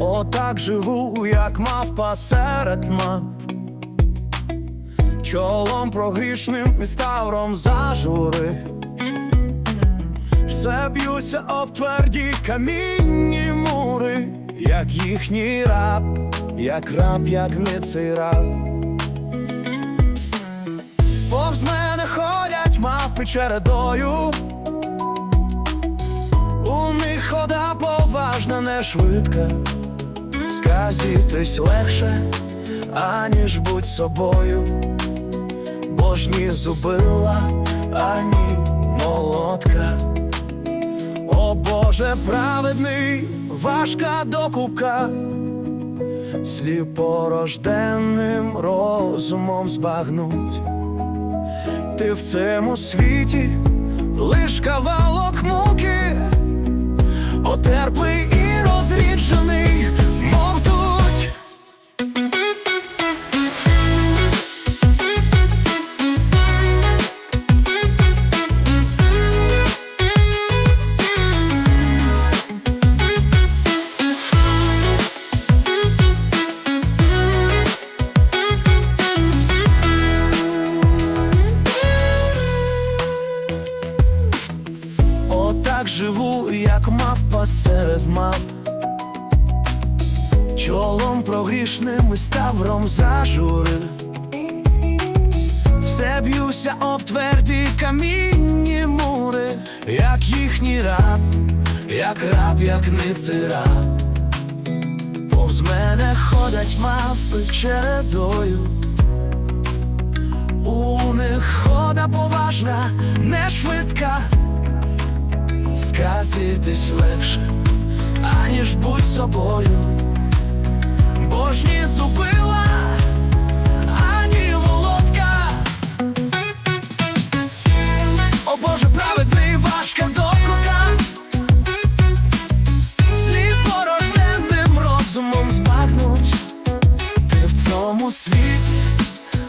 Отак живу, як мавпа серед мав, чолом прогрішним і ставром зажури. Все б'юся об тверді камінні мури, як їхній раб, як раб, як ниций раб. Повз мене ходять мавпи чередою. У них хода поважна, не швидка. Сказітись легше, аніж будь собою, бо ж ні зубила, ані молотка. О Боже праведний, важка докупка, сліпорожденним розумом збагнуть. Ти в цьому світі лиш кавалок муки, отерплий серед чолом прогрішним і ставром зажури. Все б'юся об тверді камінні мури, як їхній раб, як раб, як ниций раб. Повз мене ходять мавпи чередою. У них хода поважна, не швидка. Сказитись легше, аніж будь собою, бо ж ні зубила, ані молотка. О Боже, праведний важка докука, слід порожденним розумом збагнуть. Ти в цьому світі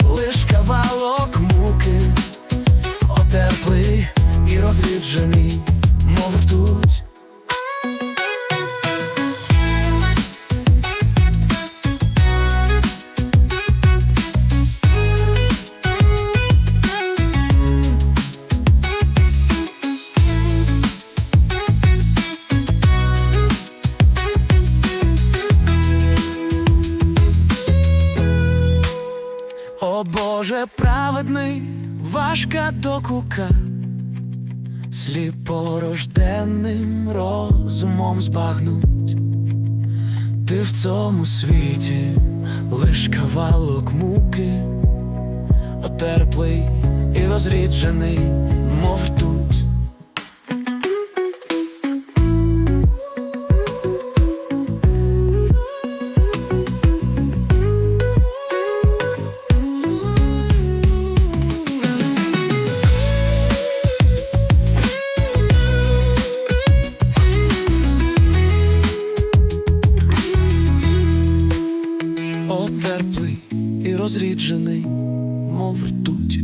лиш кавалок муки, отеплий і розріджений, мов ртуть. Боже праведний, важка докука, сліпорожденним розумом збагнуть. Ти в цьому світі лиш кавалок муки, отерплий і розріджений, мов ртуть. І розріджений, мов ртуть.